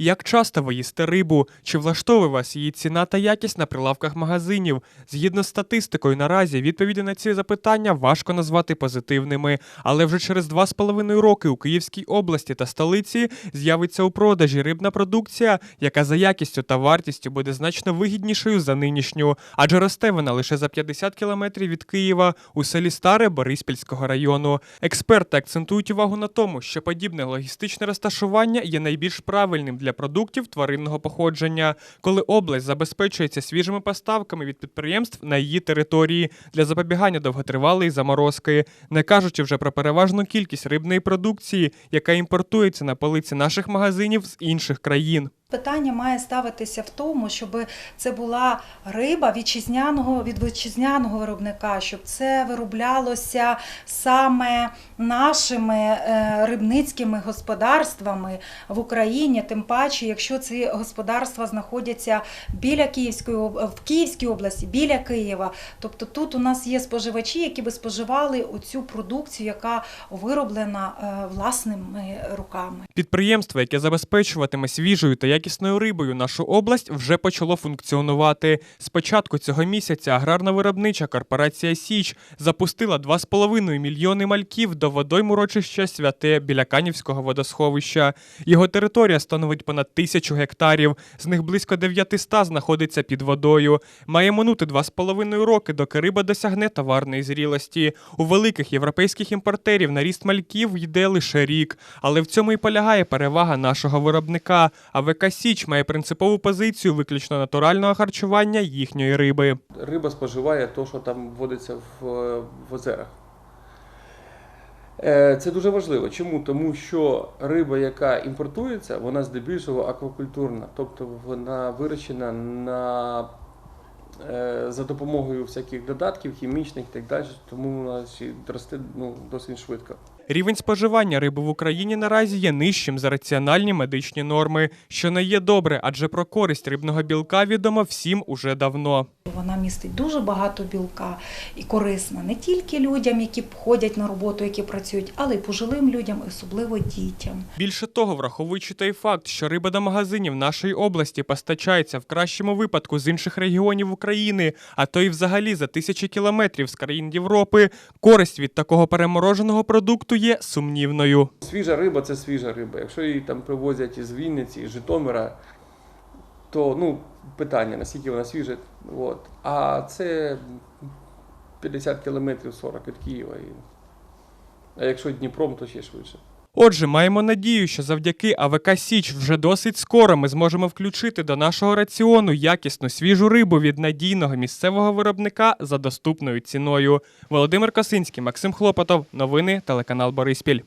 Як часто ви їсте рибу? Чи влаштовує вас її ціна та якість на прилавках магазинів? Згідно з статистикою, наразі відповіді на ці запитання важко назвати позитивними. Але вже через два з половиною роки у Київській області та столиці з'явиться у продажі рибна продукція, яка за якістю та вартістю буде значно вигіднішою за нинішню, адже росте вона лише за 50 кілометрів від Києва у селі Старе Бориспільського району. Експерти акцентують увагу на тому, що подібне логістичне розташування є найбільш правильним для продуктів тваринного походження, коли область забезпечується свіжими поставками від підприємств на її території для запобігання довготривалої заморозки, не кажучи вже про переважну кількість рибної продукції, яка імпортується на полиці наших магазинів з інших країн. Питання має ставитися в тому, щоб це була риба вітчизняного від вітчизняного виробника, щоб це вироблялося саме нашими е, рибницькими господарствами в Україні. Тим паче, якщо ці господарства знаходяться біля Київської в Київській області, біля Києва. Тобто тут у нас є споживачі, які би споживали оцю продукцію, яка вироблена е, власними руками. Підприємство, яке забезпечуватиме свіжою та якісною рибою нашу область, вже почало функціонувати. З початку цього місяця аграрно-виробнича корпорація Січ запустила 2,5 мільйони мальків до водойм урочища святе біля Канівського водосховища. Його територія становить понад тисячу гектарів, з них близько 900 знаходиться під водою. Має минути 2,5 роки, доки риба досягне товарної зрілості. У великих європейських імпортерів на ріст мальків йде лише рік, але в цьому і полягає перевага нашого виробника. А Січ має принципову позицію виключно натурального харчування їхньої риби. риба споживає те, що там водиться в, в озерах. Е, Це дуже важливо. Чому? Тому що риба, яка імпортується, вона здебільшого аквакультурна, тобто вона вирощена на, е, за допомогою всяких додатків, хімічних і так далі, тому вона росте ну, досить швидко. Рівень споживання риби в Україні наразі є нижчим за раціональні медичні норми, що не є добре, адже про користь рибного білка відомо всім уже давно. Вона містить дуже багато білка і корисна не тільки людям, які ходять на роботу, які працюють, але й пожилим людям, особливо дітям. Більше того, враховуючи той факт, що риба до магазинів нашої області постачається в кращому випадку з інших регіонів України, а то й взагалі за тисячі кілометрів з країн Європи, користь від такого перемороженого продукту є сумнівною. Свіжа риба це свіжа риба. Якщо її там привозять із Вінниці, із Житомира, то ну, питання, наскільки вона свіжа. От. А це 50 кілометрів 40 від Києва. А якщо Дніпром, то ще швидше. Отже, маємо надію, що завдяки АВК Січ вже досить скоро ми зможемо включити до нашого раціону якісну свіжу рибу від надійного місцевого виробника за доступною ціною. Володимир Косинський, Максим Хлопотов. Новини телеканал Бориспіль.